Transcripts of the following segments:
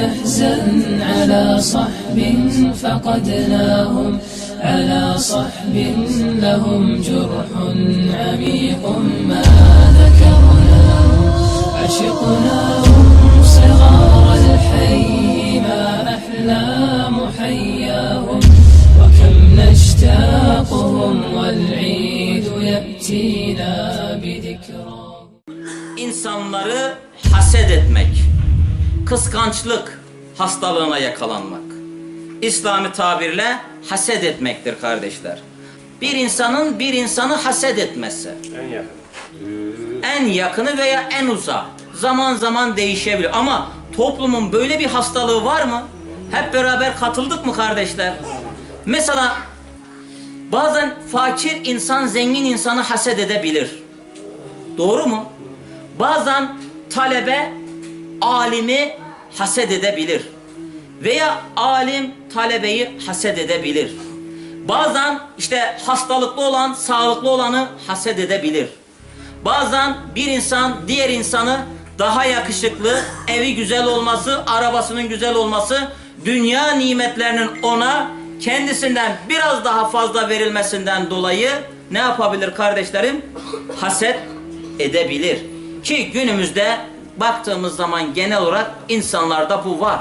تحزن على صحب فقدناهم على صحب لهم جرح عميق ما ذكرناه. عشقناهم صغار الحي ما أحلى محياهم وكم نشتاقهم والعيد يأتينا بذكراهم insanları kıskançlık hastalığına yakalanmak. İslami tabirle haset etmektir kardeşler. Bir insanın bir insanı haset etmesi. En yakın. En yakını veya en uzağı. Zaman zaman değişebilir. Ama toplumun böyle bir hastalığı var mı? Hep beraber katıldık mı kardeşler? Mesela bazen fakir insan zengin insanı haset edebilir. Doğru mu? Bazen talebe alimi haset edebilir. Veya alim talebeyi haset edebilir. Bazen işte hastalıklı olan sağlıklı olanı haset edebilir. Bazen bir insan diğer insanı daha yakışıklı, evi güzel olması, arabasının güzel olması, dünya nimetlerinin ona kendisinden biraz daha fazla verilmesinden dolayı ne yapabilir kardeşlerim? Haset edebilir. Ki günümüzde baktığımız zaman genel olarak insanlarda bu var.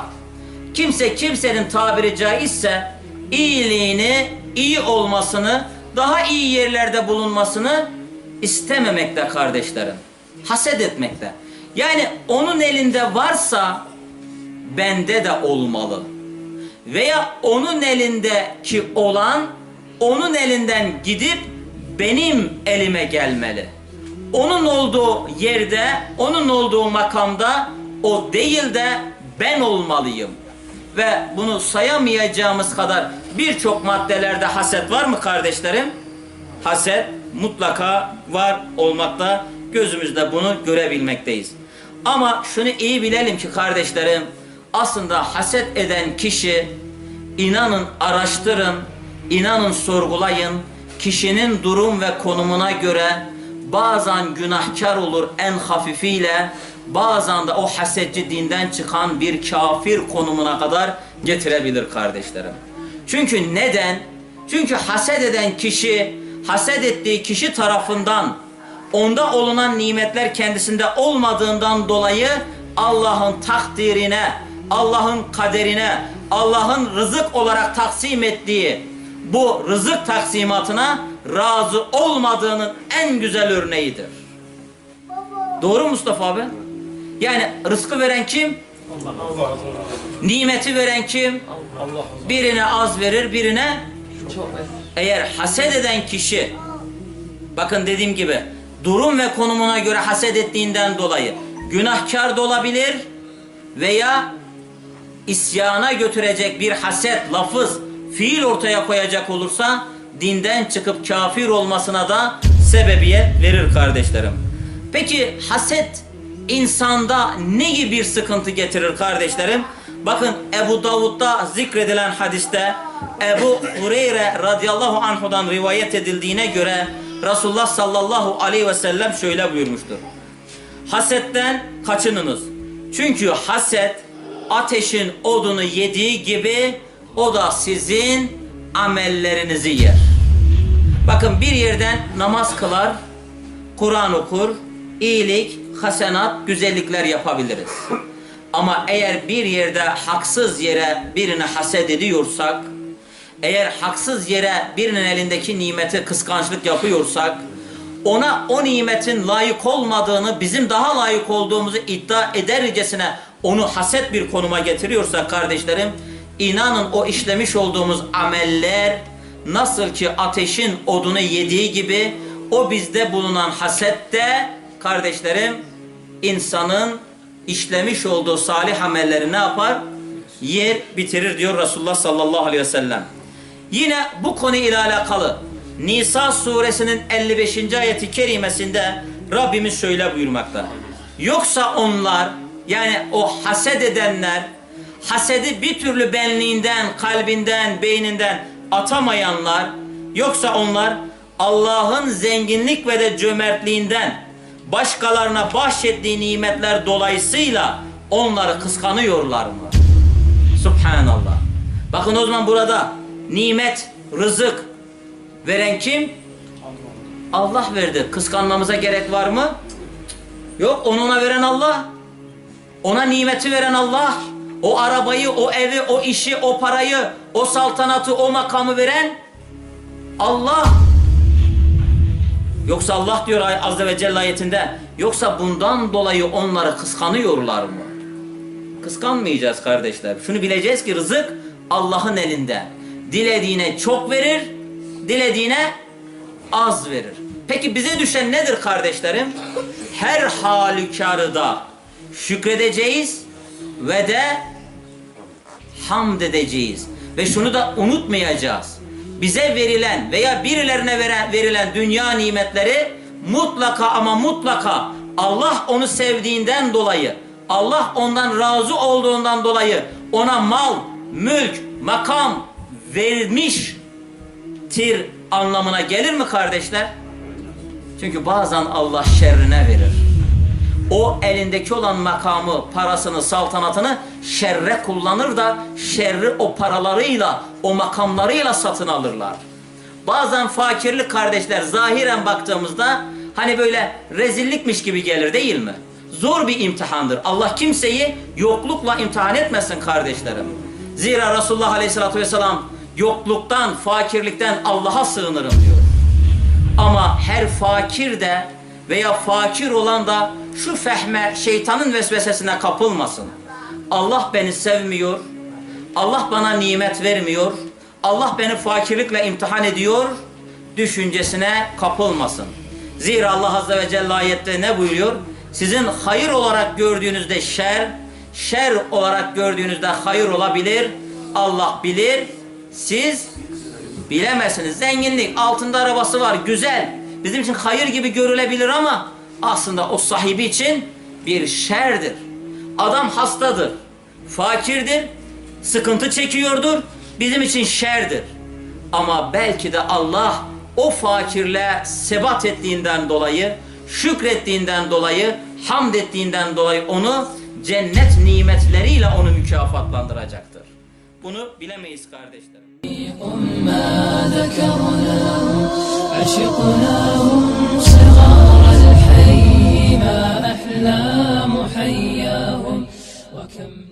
Kimse kimsenin tabiri caizse iyiliğini, iyi olmasını, daha iyi yerlerde bulunmasını istememekte kardeşlerim. Haset etmekte. Yani onun elinde varsa bende de olmalı. Veya onun elindeki olan onun elinden gidip benim elime gelmeli. Onun olduğu yerde, onun olduğu makamda o değil de ben olmalıyım. Ve bunu sayamayacağımız kadar birçok maddelerde haset var mı kardeşlerim? Haset mutlaka var olmakta. Gözümüzde bunu görebilmekteyiz. Ama şunu iyi bilelim ki kardeşlerim, aslında haset eden kişi inanın araştırın, inanın sorgulayın. Kişinin durum ve konumuna göre bazen günahkar olur en hafifiyle, bazen de o hasetçi dinden çıkan bir kafir konumuna kadar getirebilir kardeşlerim. Çünkü neden? Çünkü haset eden kişi, haset ettiği kişi tarafından onda olunan nimetler kendisinde olmadığından dolayı Allah'ın takdirine, Allah'ın kaderine, Allah'ın rızık olarak taksim ettiği bu rızık taksimatına razı olmadığının en güzel örneğidir. Doğru mu Mustafa abi? Yani rızkı veren kim? Nimeti veren kim? Birine az verir, birine eğer haset eden kişi bakın dediğim gibi durum ve konumuna göre haset ettiğinden dolayı günahkar da olabilir veya isyana götürecek bir haset, lafız, fiil ortaya koyacak olursa dinden çıkıp kafir olmasına da sebebiyet verir kardeşlerim. Peki haset insanda ne gibi bir sıkıntı getirir kardeşlerim? Bakın Ebu Davud'da zikredilen hadiste Ebu Hureyre radıyallahu anhudan rivayet edildiğine göre Resulullah sallallahu aleyhi ve sellem şöyle buyurmuştur. Hasetten kaçınınız. Çünkü haset ateşin odunu yediği gibi o da sizin amellerinizi yer. Bakın bir yerden namaz kılar, Kur'an okur, iyilik, hasenat, güzellikler yapabiliriz. Ama eğer bir yerde haksız yere birini haset ediyorsak, eğer haksız yere birinin elindeki nimeti kıskançlık yapıyorsak, ona o nimetin layık olmadığını, bizim daha layık olduğumuzu iddia edercesine onu haset bir konuma getiriyorsak kardeşlerim, inanın o işlemiş olduğumuz ameller nasıl ki ateşin odunu yediği gibi o bizde bulunan hasette kardeşlerim insanın işlemiş olduğu salih amelleri ne yapar? Yer bitirir diyor Resulullah sallallahu aleyhi ve sellem. Yine bu konu ile alakalı Nisa suresinin 55. ayeti kerimesinde Rabbimiz şöyle buyurmakta. Yoksa onlar yani o haset edenler hasedi bir türlü benliğinden, kalbinden, beyninden atamayanlar yoksa onlar Allah'ın zenginlik ve de cömertliğinden başkalarına bahşettiği nimetler dolayısıyla onları kıskanıyorlar mı? Subhanallah. Bakın o zaman burada nimet, rızık veren kim? Allah verdi. Kıskanmamıza gerek var mı? Yok onu ona veren Allah. Ona nimeti veren Allah. O arabayı, o evi, o işi, o parayı, o saltanatı, o makamı veren Allah. Yoksa Allah diyor Azze ve Celle ayetinde. Yoksa bundan dolayı onları kıskanıyorlar mı? Kıskanmayacağız kardeşler. Şunu bileceğiz ki rızık Allah'ın elinde. Dilediğine çok verir, dilediğine az verir. Peki bize düşen nedir kardeşlerim? Her halükarda şükredeceğiz ve de hamd edeceğiz. Ve şunu da unutmayacağız. Bize verilen veya birilerine verilen dünya nimetleri mutlaka ama mutlaka Allah onu sevdiğinden dolayı, Allah ondan razı olduğundan dolayı ona mal, mülk, makam vermiştir anlamına gelir mi kardeşler? Çünkü bazen Allah şerrine verir. O elindeki olan makamı, parasını, saltanatını şerre kullanır da şerri o paralarıyla, o makamlarıyla satın alırlar. Bazen fakirlik kardeşler zahiren baktığımızda hani böyle rezillikmiş gibi gelir değil mi? Zor bir imtihandır. Allah kimseyi yoklukla imtihan etmesin kardeşlerim. Zira Resulullah Aleyhisselatü Vesselam yokluktan, fakirlikten Allah'a sığınırım diyor. Ama her fakir de veya fakir olan da şu fehme şeytanın vesvesesine kapılmasın. Allah beni sevmiyor. Allah bana nimet vermiyor. Allah beni fakirlikle imtihan ediyor. Düşüncesine kapılmasın. Zira Allah Azze ve Celle ayette ne buyuruyor? Sizin hayır olarak gördüğünüzde şer, şer olarak gördüğünüzde hayır olabilir. Allah bilir. Siz Bilemezsiniz. Zenginlik, altında arabası var, güzel. Bizim için hayır gibi görülebilir ama aslında o sahibi için bir şerdir. Adam hastadır, fakirdir, sıkıntı çekiyordur. Bizim için şerdir. Ama belki de Allah o fakirle sebat ettiğinden dolayı, şükrettiğinden dolayı, hamd ettiğinden dolayı onu cennet nimetleriyle onu mükafatlandıracaktır. Bunu bilemeyiz kardeşlerim. الإسلام حياهم وكم